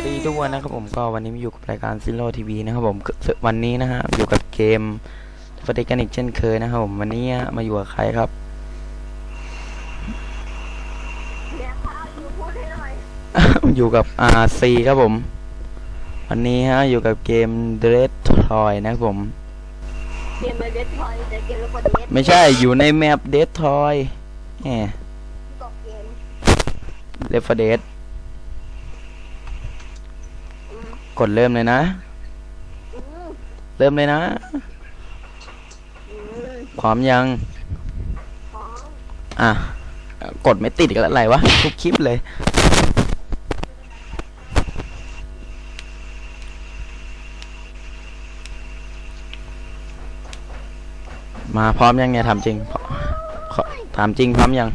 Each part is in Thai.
สวัสดีทุกคนนะครับผมก็วันนี้มาอยู่กับรายการซิโร่ทีวีนะครับผมวันนี้นะฮะอยู่กับเกมฟอร์เดกันอีกเช่นเคยนะครับผมวันนี้มาอยู่กับใครครับอยู่กับ RC ครับผม วันนี้ฮะอยู่กับเกม Dread Toy นะครับผมเกมเดททอยแต่เกมล้วก็เดทไม่ใช่อยู่ในแมป Dead Toy แหมกอบเกม Left กดเริ่มเลยนะอืมเริ่มเลยนะอืมพร้อมยังพร้อมอะ กดไม่ติดกันอะไรวะ ทุกคลิปเลย มาพร้อมยังเนี่ยทำจริงพร้อขอถามจริงพร้อมยัง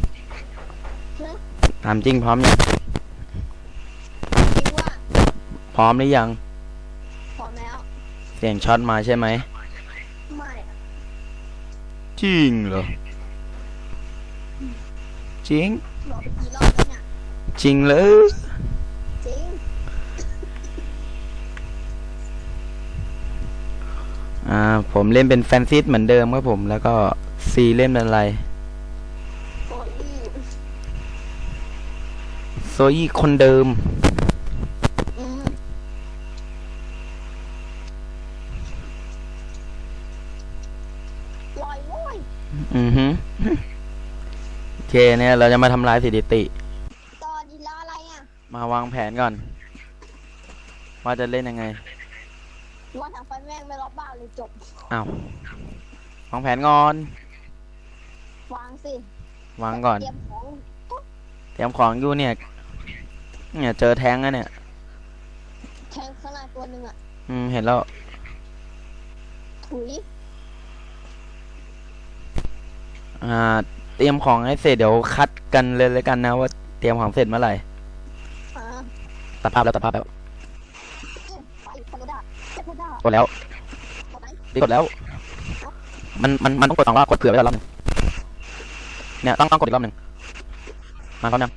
ถามจริงพร้อมยังจริงว่า พร้อมหรือยัง พร้อมแล้ว เสียงช็อตมาใช่ไหม ไม่อะจริงเหรอ จริง บอกไปกี่รอบแล้วเนี่ย จริงเลยจริง อ่า ผมเล่นเป็นแฟนซิสเหมือนเดิมครับผม แล้วก็ซีเล่นเป็นอะไร โอ้ยโซยี่คนเดิม อืมลอยโว้ย อือฮึโอ เคเนี่ยเราจะมาทำลายสถิติตอนดีล้ออะไรอะมาวางแผนก่อน ว่าจะเล่นยังไงวันทางไฟแม่งไม่รอบบ้านเลยจบ อ้าววางแผนก่อน วางสิ วางก่อน เตรียมของเตรียมของอยู่เนี่ย เนี่ยเจอแท้งแล้วเนี่ย แทงข้างในตัวหนึ่งอะ อืมเห็นแล้ว ถุยอ่า เตรียมของให้เสร็จเดี๋ยวคัดกันเลยแล้วกันนะว่าเตรียมของเสร็จเมื่อไหร่ตัดภาพแล้วตัดภาพแล้วเอ้ยไปคาร์ดาเจ็บคาร์ดากดแล้วกดไหนรีบกดแล้ว มันมันมันต้องกดสองรอบกดเผื่อไว้แล้วรอบหนึงเนี่ยต้องต้องกดอีกรอบหนึ่งมาพร้อมยัง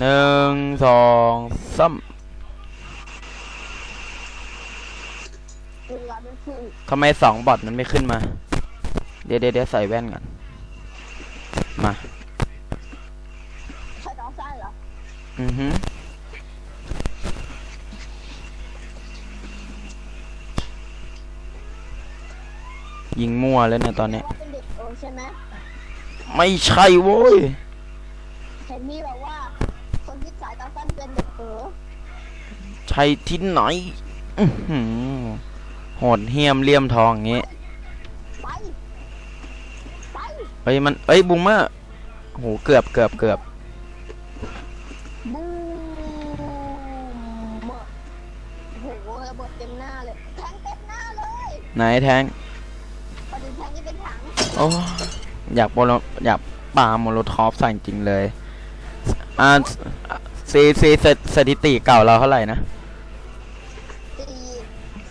หนึ่งสองสามทำไมสองบอทมันไม่ขึ้นมา เดี๋ยวเดี๋ยวเดี๋ยวใส่แว่นก่อน มาใช้ดอกไส้เหรอ อือฮึยิงมั่วแล้วเนี่ยตอนเนี้ยว่าเป็นเด็กเออใช่ไหมไม่ใช่โว้ยเห็นมีแบบว่าคนที่สายตาสั้นเป็นเด็กเออใช่ที่ไหนอื้อหือโหดเหี้ยมเลี่ยมทองอย่างงี้ เฮ้ยมันเอ้ยบูมเมอร์โหเกือบเกือบเกือบบูมโอ้โหระเบิดเต็มหน้าเลยแทงเต็มหน้าเลยไหนแทงพอดีแทงที่เป็นถังโอ้อยากโปโลอยากปาโมโลทอฟใส่จริงๆเลยอ่าซีซีสสถิติเก่าเราเท่าไหร่นะสี่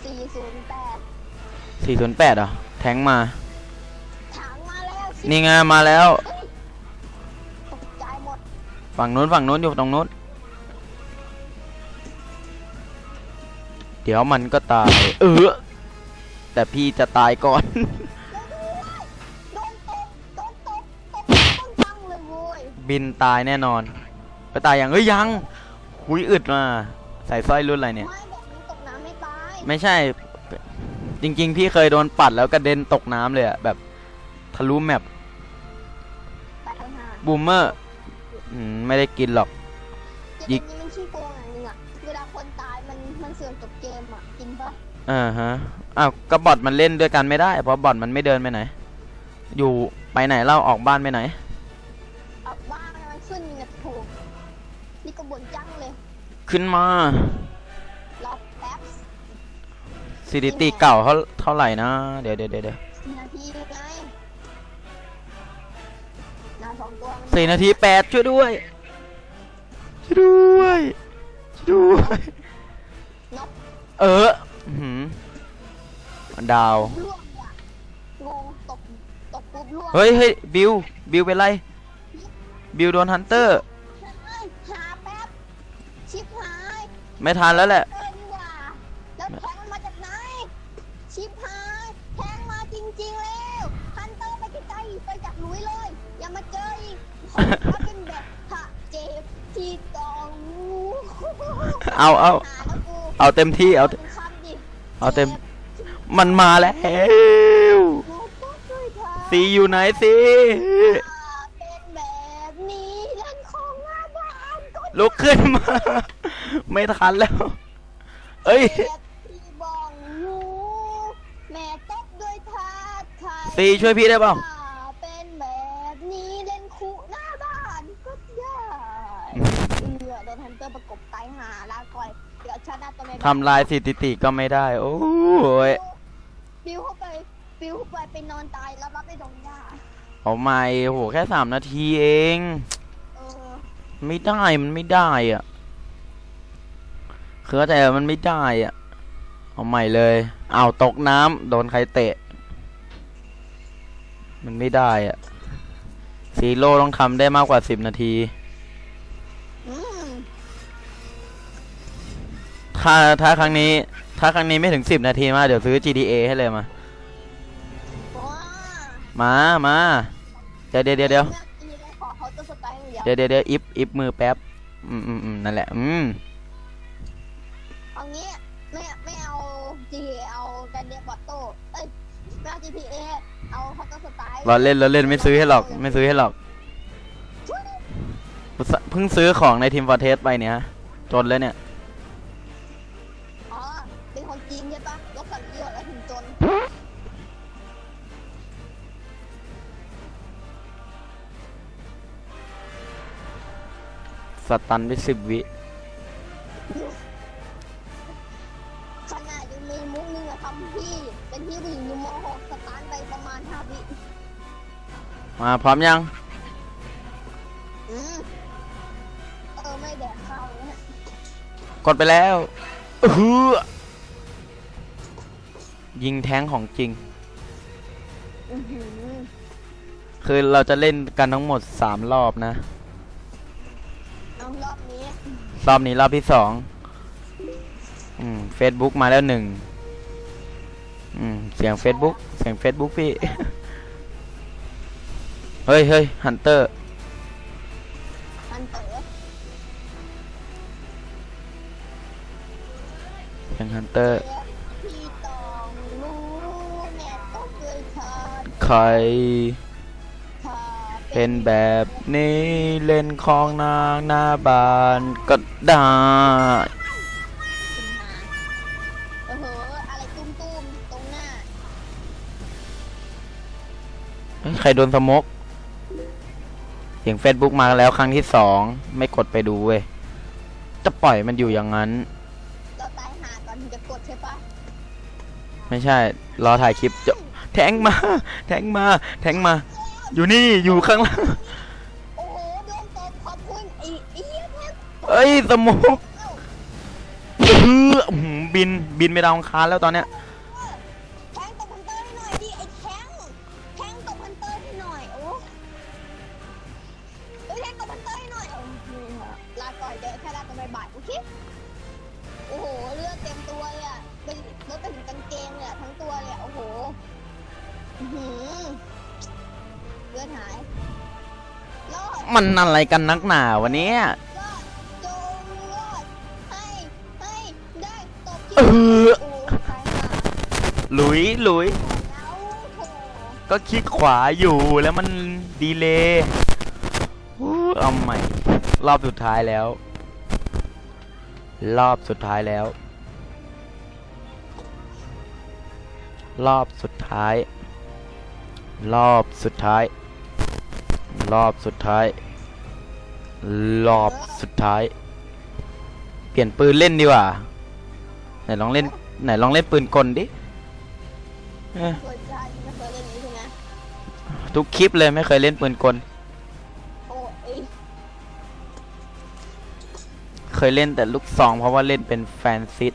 สี่ศูนย์แปดสี่ศูนย์แปดเหรอแทงมาถังมาแล้วสิ นี่ไงมาแล้วเฮ้ยตกใจหมดฝั่งนู้นฝั่งนู้นอยู่ตรงนู้น เดี๋ยวมันก็ตาย เออ แต่พี่จะตายก่อน โดนตบโดนตบตบต้นจังเลยโว้ยบินตายแน่นอน ไปตายยังเอ้ยยังหุยอึดมา ใส่สร้อยรุ่นอะไรเนี่ย ไม่บอกมึงตกน้ำไม่ตายไม่ใช่ จริง ๆ พี่เคยโดนปัดแล้วกระเด็นตกน้ำเลยอะแบบทะลุแมปไปทางหา บูมเมอร์อืมไม่ได้กินหรอกจริงๆมันขี้โกงอย่างหนึงอะเวลาคนตายมันมันเสื่อมจบเกมอะกินปะอ่าฮะอ้าวก็บอทมันเล่นด้วยกันไม่ได้ เพราะบอทมันไม่เดินไปไหน อยู่ไปไหนเล่าออกบ้านไปไหนเอาบ้างมันขึ้นมีกระโถนี่ก็บ่นจังเลย ขึ้นมารอแป๊บซีดิตี้เก่าเท่าเท่าไหร่นะ เดี๋ยวเดี๋ยวเดี๋ยวเดี๋ยวสี่นาที สองตัวมันสี่นาทีแปดช่วยด้วย ช่วยด้วย ช่วยด้วย นกเอออื้อหือดาว ล่วงอะงงตกตกปุ๊บล่วงเฮ้ยเฮ้ยบิว บิวเป็นไร บิวโดนฮันเตอร์เฮ้ยหาแป๊บ ชิบหาย ไม่ทันแล้วแหละ เอ เอาเอาหาแล้วกูเอาเต็มที่เอาเป็นคำดิเอาเต็ม มันมาแล้วเจ็บก็ช่วยเธอซีอยู่ไหนซีเป็นแบบนี้เล่นของหน้าบ้านก็ลุกขึ้นมา ไม่ทันแล้ว เอ้ยเจ็บที่บ้องหูแม่ตบด้วยทาดไทยซีช่วยพี่ได้เปล่า นฮันเตอร์ประกบตายหาลาก่อยเดี๋ยวชาติหน้าตัวแม่ทำลายสถิติก็ไม่ได้ โอ้ยปิวเข้าไปปิวเข้าไปไปนอนตายรับรับได้ตรงหญ้าเอาไม่โหแค่สามนาทีเอง เออไม่ได้มันไม่ได้อะคือเข้าใจว่ามันไม่ได้อะ เอาใหม่เลยอ้าวตกน้ำโดนใครเตะ มันไม่ได้อะซีโร่ต้องทำได้มากกว่าสิบนาที ถ้าถ้าครั้งนี้ ถ้าครั้งนี้ไม่ถึงสิบนาทีมา เดี๋ยวซื้อ GTA ให้เลยมาว้ามามาเดี๋ยวเดี๋ยวเดี๋ยวเดี๋ยวขอเขาจะสไตล์อย่างเดียวเดี๋ยวเดี๋ยวเดี๋ยวอิฟอิฟมือแป๊บ อืมอืมอืมนั่นแหละ อืมเอางี้ไม่ไม่เอา GTA เอากันเดียบอตโต้เอ้ยไม่เอา GTA เอาเขาจะสไตล์เราเล่นเราเล่นไม่ซื้อให้หรอก ไม่ซื้อให้หรอกเพิ่งซื้อของในทีมฟอร์เทสไปเนี่ยจนเลยเนี่ย สตันไปสิบวิขนาดยังมีมุกนึงอะทำพี่ เป็นพี่ผู้หญิงอยู่ม .6 สตาร์ทไปประมาณ5วิมาพร้อมยัง อืมเออไม่แดกข้าวนะฮะกดไปแล้วอื้อหือยิงแท้งของจริง อื้อหือคือเราจะเล่นกันทั้งหมดสามรอบนะเอา รอบนี้รอบนี้รอบที่สองอืมเฟซบุ๊กมาแล้วหนึ่งอืมเสียงเฟซบุ๊กเสียงเฟซบุ๊กพี่ เฮ้ยเฮ้ยฮันเตอร์มันเต๋อเสียงฮันเตอร์เจ็บพี่ต้องรู้แม่ต้องเคยทาน ใครถ้า เป็นแบบนี้เล่นของนางหน้าบ้านก็ได้ขึ้นมาเออเหอะอะไรตุ้มๆตรงหน้าเฮ้ยใครโดนสโมกเสียงเฟซบุ๊กมาแล้วครั้งที่สองไม่กดไปดูเว้ย จะปล่อยมันอยู่อย่างนั้น เราตายหาก่อนถึงจะกดใช่ปะไม่ใช่ รอถ่ายคลิปจะแทงมา แทงมา แทงมา อยู่นี่อยู่ข้างล่างโอ้โหโดนตบขอบคุณไอ้ไอ้เหี้ยแทบเอ้ยสโมกเอ้าเอออื้อหือบินบินไปดาวอังคารแล้วตอนเนี้ย มันอะไรกันนักหนาวันนี้รอดจงรอดให้ให้ได้ตบที่เออโอ้ตายห่าหลุยหลุยแล้วโถก็คลิกขวาอยู่แล้วมันดีเลย์อู้เอาใหม่ รอบสุดท้ายแล้ว รอบสุดท้ายแล้ว รอบสุดท้าย รอบสุดท้าย รอบสุดท้าย รอบสุดท้ายรเปลี่ยนปืนเล่นดีกว่า ไหนลองเล่น ไหนลองเล่นปืนกลดิเอ้ยเคยใช่ไม่เคยเล่นนี้ใช่ไหมทุกคลิปเลยไม่เคยเล่นปืนกล โอ้ยเคยเล่นแต่ลูกซองเพราะว่าเล่นเป็นแฟนซิต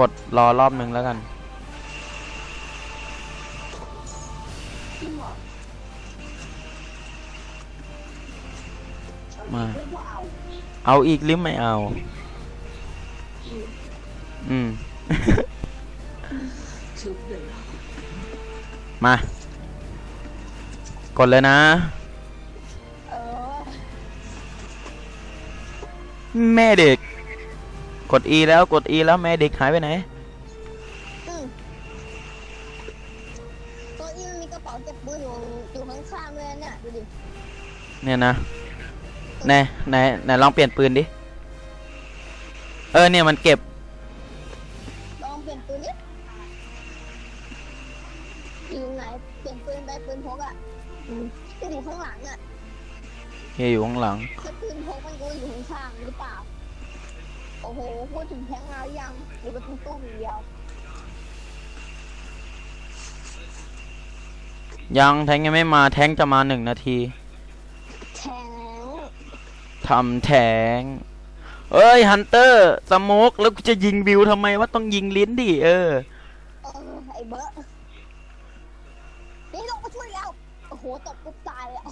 กดรอรอบนึงแล้วกัน มา เอาอีกหรือไม่เอา อืม มา กดเลยนะเออแม่เด็ก กด E แล้วกด E แล้วแม่เด็กหายไปไหนอืมตัวนี้มันมีกระเป๋าเก็บปืนอยู่อยู่ข้างๆด้วยนะเนี่ยดูดิเนี่ยนะไหนไหนไหนลองเปลี่ยนปืนดิเออเนี่ยมันเก็บลองเปลี่ยนปืนดิอยู่ไหนเปลี่ยนปืนไปปืนพกอะอืมที่อยู่ข้างหลังอะเฮียอยู่ข้างหลังแล้วปืนพกมั พูดถึงแทงแล้วยังหรือว่าตุ้มตุ้มอย่างเดียวยังแทงยังไม่มาแทงจะมาหนึ่งนาทีแทงทำแทงเอ้ยฮันเตอร์สโมกแล้วกูจะยิงวิวทำไมว่าต้องยิงลิ้นดิเออเออไอ้เบอร์นี่ลงมาช่วยแล้วโอ้โหตบปุ๊บตายเลย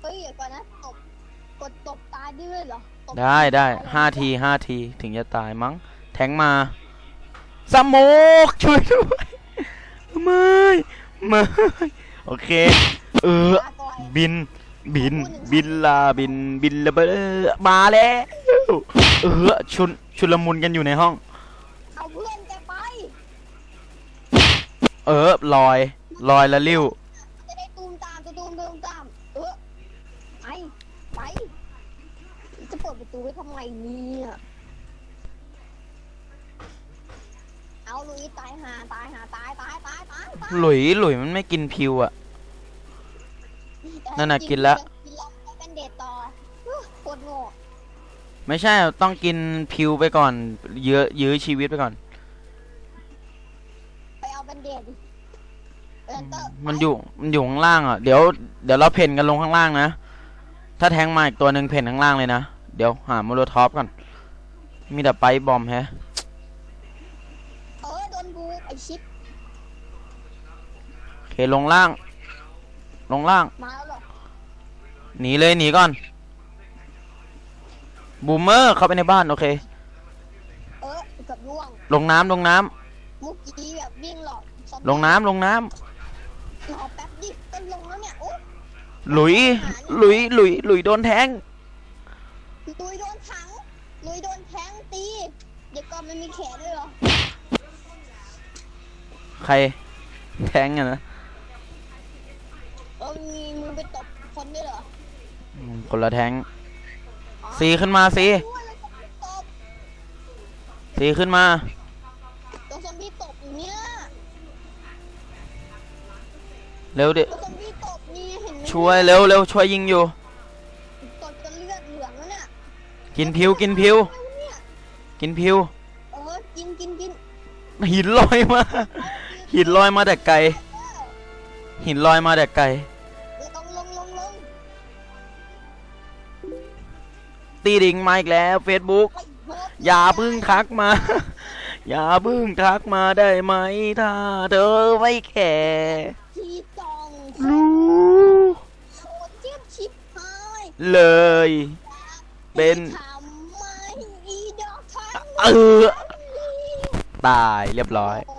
เฮ้ยเดี๋ยวก่อนนะตบกดตบตายด้วยเหรอตบ ได้ได้ตยเลยห้าทีห้าทีถึงจะตายมั้ง แทงมาสโมกช่วยด้วยไม่ไม่โอเค เออลาก่อนบิน บิน บินลาบิน บินระเบ้อมาแล้ว เออ ชุน ชุลมุนกันอยู่ในห้อง เอาเพื่อนแกไป เออ ลอย ลอยละลิ้ว จะได้ตูมตามจะตูมตูมตาม เออไป ไป จะเปิดประตูไว้ทำไมเนี่ย เอาลุยตายหาตายหาตายตายตายตายตายหลุยหลุยมันไม่กินพิวอะ นั่นน่ะกินละ กินแล้วไปเป็นเดทต่ออื้อโคตรโง่ไม่ใช่ต้องกินพิวไปก่อนเยื้อยื้อชีวิตไปก่อน ไปเอาเป็นเดทดิเออเตอร์มันอยู่มันอยู่ข้างล่างอะ เดี๋ยวเดี๋ยวเราเพ่นกันลงข้างล่างนะ ถ้าแทงมาอีกตัวหนึ่งเพ่นข้างล่างเลยนะ เดี๋ยวหาโมโลท็อปก่อนมีแต่ไปบอมแฮะเออโดนบูไอชิปโอเคลงล่าง ลงล่าง มาแล้วเหรอหนีเลยหนีก่อน บูมเมอร์เข้าไปในบ้านโอเค เออเกับร่วงลงน้ำลงน้ำเมื่อกี้แบบวิ่งหลอกซอมบี้ลงน้ำลงน้ำรอแป๊บดิก็ลงแล้วเนี่ยโอ้หลุย หลุย หลุย หลุยโดนแทง ลุยโดนถังลุยโดนแทงตี เด็กก่อนมันมีแขนด้วยเหรอ ใครแทงอะนะเออมีมือไปตบคนด้วยเหรออืมคนละแทงอ๋อสีขึ้นมาสีด้วยเลยตบสีขึ้นมา โดนซอมบี้ตบอยู่เนี่ยเร็วดิ โดนซอมบี้ตบนี่เห็นไหมช่วยเร็วเร็วช่วยยิงอยู่ กินพิวกินพิวอะไรวะเนี่ยกินพิว เออกินกินกินหินลอยมา หินลอยมาแต่ไกลเออหินลอยมาแต่ไกลลงลงลงลงตีดิ่งมาอีกแล้วเฟซบุ๊กไปเบิร์ดอย่าเพึ่งทักมา อย่าเพึ่งทักมาได้ไหมถ้าเธอไม่แคร์ที่จองรู้โคตรเจี๊ยบชิบหายเลย เป็นทำไมอีดอกทั้ง เออ ตายเรียบร้อย โอ้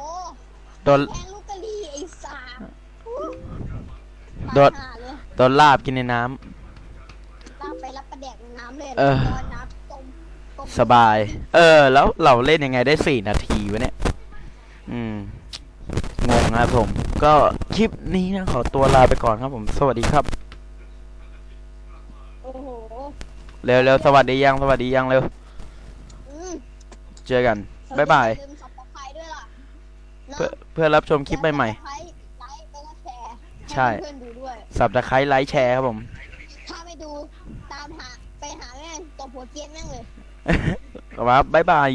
โดนแอนลูกกะลีไอ้สามโดดตายห่าเลยโดนลาบกินในน้ลากไปรับประแดกในน้ำเลยเออตอนน้ำต้มต้มำสบาย เออ แล้วเราเล่นยังไงได้สี่นาทีวะเนี่ย อืม งงนะครับผม ก็คลิปนี้นะขอตัวลาไปก่อนครับผม สวัสดีครับ โอ้โห เร็วเร็วสวัสดียัง สวัสดียังเร็วอืม เจอกัน บ๊ายบาย ลืมสับตะไคร้ด้วยล่ะเนอะเพื่อเพื่อรับชมคลิปใหม่สับตะไคร้ไลค์ไปใช่เพื่อนๆดูด้วยสับตะไคร้ไลค์แชร์ครับผม ถ้าไม่ดูตามหาไปหาแม่งตบหัวเกรียนแม่งเลย ครับบ๊ายบาย